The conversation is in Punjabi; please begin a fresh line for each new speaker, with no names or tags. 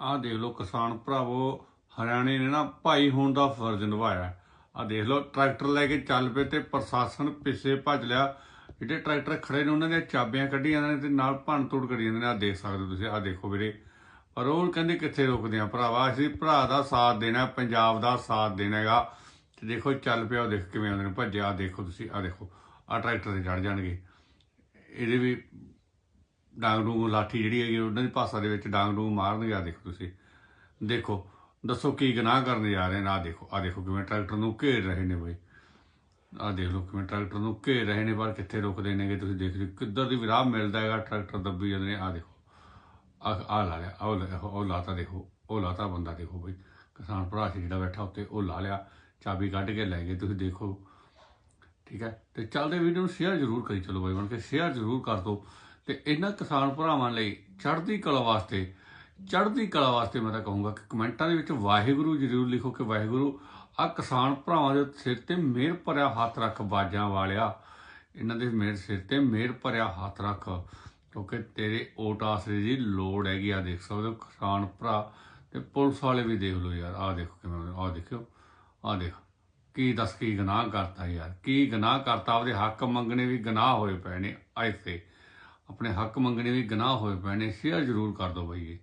ਆਹ ਦੇਖ ਲਓ ਕਿਸਾਨ ਭਰਾਵੋ, ਹਰਿਆਣੇ ਨੇ ਨਾ ਭਾਈ ਹੋਣ ਦਾ ਫਰਜ਼ ਨਿਭਾਇਆ। ਆਹ ਦੇਖ ਲਓ, ਟਰੈਕਟਰ ਲੈ ਕੇ ਚੱਲ ਪਏ ਤੇ ਪ੍ਰਸ਼ਾਸਨ ਪਿੱਛੇ ਭੱਜ ਲਿਆ। ਜਿਹੜੇ ਟਰੈਕਟਰ ਖੜੇ ਨੇ, ਉਹਨਾਂ ਦੀਆਂ ਚਾਬੀਆਂ ਕੱਢੀ ਜਾਂਦੇ ਨੇ ਤੇ ਨਾਲ ਭੰਨ ਤੋੜ ਕਰੀ ਜਾਂਦੇ ਨੇ। ਆਹ ਦੇਖ ਸਕਦੇ ਹੋ ਤੁਸੀਂ, ਆਹ ਦੇਖੋ ਵੀਰੇ। ਪਰ ਉਹ ਕਹਿੰਦੇ ਕਿੱਥੇ ਰੁਕਦੇ ਆ ਭਰਾਵਾ? ਅਸੀਂ ਭਰਾ ਦਾ ਸਾਥ ਦੇਣਾ, ਪੰਜਾਬ ਦਾ ਸਾਥ ਦੇਣਾ ਹੈਗਾ। ਤੇ ਦੇਖੋ, ਚੱਲ ਪਿਆ, ਉਹ ਦੇਖ ਕਿਵੇਂ ਆਉਂਦੇ ਨੇ। ਭੱਜਿਆ ਆਹ ਦੇਖੋ ਤੁਸੀਂ, ਆਹ ਦੇਖੋ। ਆਹ ਟਰੈਕਟਰ ਤੇ ਚੜ ਜਾਣਗੇ। ਇਹਦੇ ਵੀ ਡਾਂਗ ਡੂੰਗ ਲਾਠੀ ਜਿਹੜੀ ਹੈਗੀ ਉਹਨਾਂ ਦੀ ਭਾਸ਼ਾ ਦੇ ਵਿੱਚ ਡਾਂਗ ਡੂੰਗ ਮਾਰਨਗੇ ਆ ਦੇਖੋ ਤੁਸੀਂ। ਦੇਖੋ, ਦੱਸੋ ਕੀ ਗੁਨਾਹ ਕਰਨ ਜਾ ਰਹੇ ਨੇ ਆ ਦੇਖੋ ਆ ਦੇਖੋ ਕਿਵੇਂ ਟਰੈਕਟਰ ਨੂੰ ਘੇਰ ਰਹੇ ਨੇ ਬਈ। ਆ ਦੇਖ ਲਓ ਕਿਵੇਂ ਟਰੈਕਟਰ ਨੂੰ ਘੇਰ ਰਹੇ ਨੇ ਪਰ ਕਿੱਥੇ ਰੁਕਦੇ ਨੇਗੇ, ਤੁਸੀਂ ਦੇਖ ਲਓ, ਕਿੱਧਰ ਦੀ ਵੀ ਰਾਹ ਮਿਲਦਾ ਹੈਗਾ, ਟਰੈਕਟਰ ਦੱਬੀ ਜਾਂਦੇ ਨੇ ਆ ਦੇਖੋ। ਆ ਆ ਲਾ ਲਿਆ, ਆਹ ਲੈ- ਉਹ ਲਾਤਾ ਦੇਖੋ, ਉਹ ਲਾਤਾ ਬੰਦਾ ਦੇਖੋ ਬਈ। ਕਿਸਾਨ ਭਰਾ ਸੀ ਜਿਹੜਾ ਬੈਠਾ ਉੱਤੇ, ਉਹ ਲਾ ਲਿਆ, ਚਾਬੀ ਕੱਢ ਕੇ ਲੈ ਗਏ, ਤੁਸੀਂ ਦੇਖੋ। ਠੀਕ ਹੈ, ਤੇ ਚੱਲਦੇ ਵੀਡੀਓ ਨੂੰ ਸ਼ੇਅਰ ਜ਼ਰੂਰ ਕਰੀ ਚਲੋ ਬਾਈ, ਬਣ ਕੇ ਸ਼ੇਅਰ ਜ਼ਰੂਰ ਕਰ ਦਿਓ। ਤੇ ਇਹਨਾਂ ਕਿਸਾਨ ਭਰਾਵਾਂ ਲਈ ਚੜ੍ਹਦੀ ਕਲਾ ਵਾਸਤੇ, ਚੜ੍ਹਦੀ ਕਲਾ ਵਾਸਤੇ ਮੈਂ ਤਾਂ ਕਹੂੰਗਾ ਕਿ ਕਮੈਂਟਾਂ ਦੇ ਵਿੱਚ ਵਾਹਿਗੁਰੂ ਜ਼ਰੂਰ ਲਿਖੋ ਕਿ ਵਾਹਿਗੁਰੂ ਆ ਕਿਸਾਨ ਭਰਾਵਾਂ ਦੇ ਸਿਰ ਤੇ ਮਿਹਰ ਭਰਿਆ ਹੱਥ ਰੱਖ ਬਾਜਾਂ ਵਾਲਿਆ। ਇਹਨਾਂ ਦੇ ਮੇਰੇ ਸਿਰ ਤੇ ਮਿਹਰ ਭਰਿਆ ਹੱਥ ਰੱਖ, ਕਿਉਂਕਿ ਤੇਰੇ ਓਟ ਆਸਰੇ ਦੀ ਲੋੜ ਹੈਗੀ ਆ ਦੇਖ ਸਕਦੇ ਹੋ ਕਿਸਾਨ ਭਰਾ ਤੇ ਪੁਲਿਸ ਵਾਲੇ ਵੀ ਦੇਖ ਲਓ ਯਾਰ ਆ ਦੇਖੋ ਕਿਵੇਂ ਆ ਦੇਖਿਓ ਆ ਦੇਖ, ਕੀ ਦੱਸ, ਕੀ ਗੁਨਾਹ ਕਰਤਾ ਯਾਰ, ਕੀ ਗੁਨਾਹ ਕਰਤਾ, ਆਪਦੇ ਹੱਕ ਮੰਗਣੇ ਵੀ ਗੁਨਾਹ ਹੋਏ ਪਏ ਨੇ ਐਸੇ ਆਪਣੇ ਹੱਕ ਮੰਗਣੇ ਵੀ ਗੁਨਾਹ ਹੋਏ ਪੈਣੇ ਸ਼ੇਅਰ ਜ਼ਰੂਰ ਕਰ ਦਿਓ ਬਈ ਇਹ